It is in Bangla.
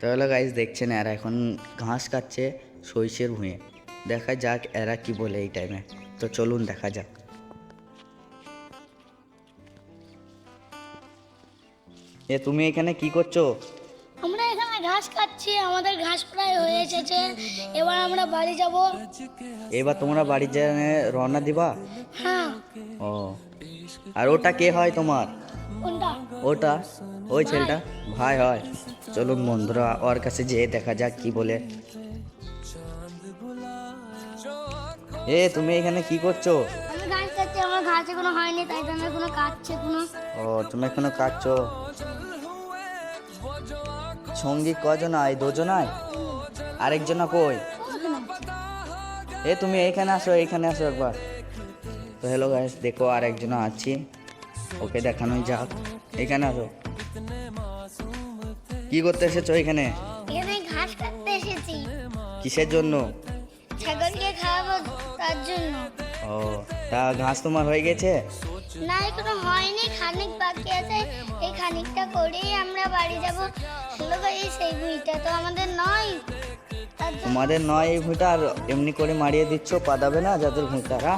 তাহলে গাইজ দেখছেন এরা এখন ঘাস কাটছে সইষের ভুঁয়ে। দেখা যাক এরা কি বলে এই টাইমে তো চলুন দেখা যাক। এ তুমি এখানে কি করছ? আমরা এখানে ঘাস কাটছি আমাদের ঘাস প্রায় হয়ে এসেছে। এবার আমরা বাড়ি যাব। এবার তোমরা জন্য রওনা দিবা? হ্যাঁ। ও। আর ওটা কে হয় তোমার? ওটা। ওই ছেলেটা। ভাই হয়। চলুন বন্ধুরা ওর কাছে যেয়ে দেখা যাক কি বলে। এ তুমি এখানে কি করছ? আমি ঘাস কাটছি আমার ঘাস এখনও হয়নি তাই জন্য কোনো কাটছে কোনো। ও তুমি এখনও কাটছো? সঙ্গী কজন আয়? দুজন আয় আরেকজন কই? এ তুমি এইখানে আসো এইখানে আসো একবার। তো হ্যালো গাইস দেখো আরেকজন আছি। ওকে দেখানোই যাক। এখানে আসো। কি করতে এসেছ এখানে? এখানে ঘাস কাটতে এসেছি। কিসের জন্য? ছাগলকে খাওয়াবো তার জন্য। ও তা ঘাস তোমার হয়ে গেছে? না এখনও হয়নি। খানিক বাকি আছে। এই খানিকটা করেই আমরা বাড়ি যাব। হলো ভাই সেই বইটা তো আমাদের নয়। তোমাদের নয় এই ভুঁইটা আর এমনি করে মারিয়ে দিচ্ছ পাদাবে না যাদের ভুঁইটারা